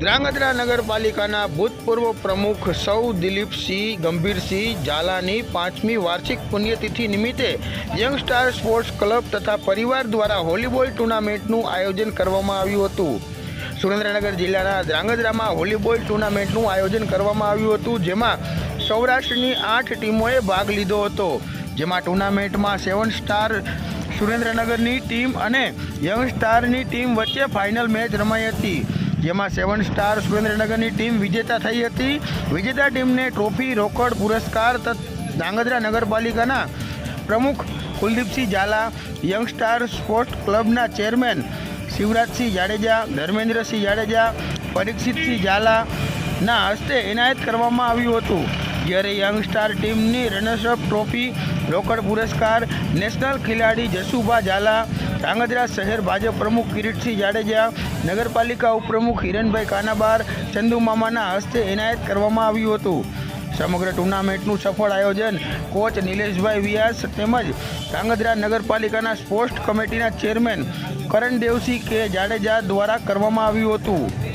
ધ્રાંગધ્રા નગરપાલિકાના ભૂતપૂર્વ પ્રમુખ સૌ દિલીપસિંહ, ગંભીરસિંહ ઝાલાની પાંચમી વાર્ષિક પુણ્યતિથિ નિમિત્તે યંગ સ્ટાર સ્પોર્ટ્સ ક્લબ તથા પરિવાર દ્વારા વોલીબોલ ટુર્નામેન્ટનું આયોજન કરવામાં આવ્યું હતું. સુરેન્દ્રનગર જિલ્લાના ધ્રાંગધ્રામાં વોલીબોલ ટુર્નામેન્ટનું આયોજન કરવામાં આવ્યું હતું, જેમાં સૌરાષ્ટ્રની આઠ ટીમોએ ભાગ લીધો હતો. જેમાં ટુર્નામેન્ટમાં સેવન સ્ટાર સુરેન્દ્રનગરની ટીમ અને યંગ સ્ટારની ટીમ વચ્ચે ફાઇનલ મેચ રમાઈ હતી. જેમાં સેવન સ્ટાર સુરેન્દ્રનગરની ટીમ વિજેતા થઈ હતી. વિજેતા ટીમને ટ્રોફી, રોકડ, પુરસ્કાર તથા ધ્રાંગધ્રા નગરપાલિકાના પ્રમુખ Kuldeepsinh Jhala, Young Star Sports ક્લબના chairman Shivrajsinh Jadeja, Dharmendrasinh Jadeja, Parikshitsinh ઝાલાના હસ્તે એનાયત કરવામાં આવ્યું હતું. જ્યારે યંગ સ્ટાર ટીમની રનર્સઅપ ટ્રોફી, રોકડ પુરસ્કાર, નેશનલ ખેલાડી જસુભા ઝાલા ધ્રાંગધ્રા શહેર ભાજપ પ્રમુખ કિરીટસિંહ જાડેજા, નગરપાલિકા ઉપપ્રમુખ હિરણભાઈ કાનાબાર ચંદુમામાના હસ્તે એનાયત કરવામાં આવ્યું હતું. સમગ્ર ટુર્નામેન્ટનું સફળ આયોજન કોચ નિલેશભાઈ વ્યાસ તેમજ ધ્રાંગધ્રા નગરપાલિકાના સ્પોર્ટ્સ કમિટીના ચેરમેન કરણ દેવસિંહ કે જાડેજા દ્વારા કરવામાં આવ્યું હતું.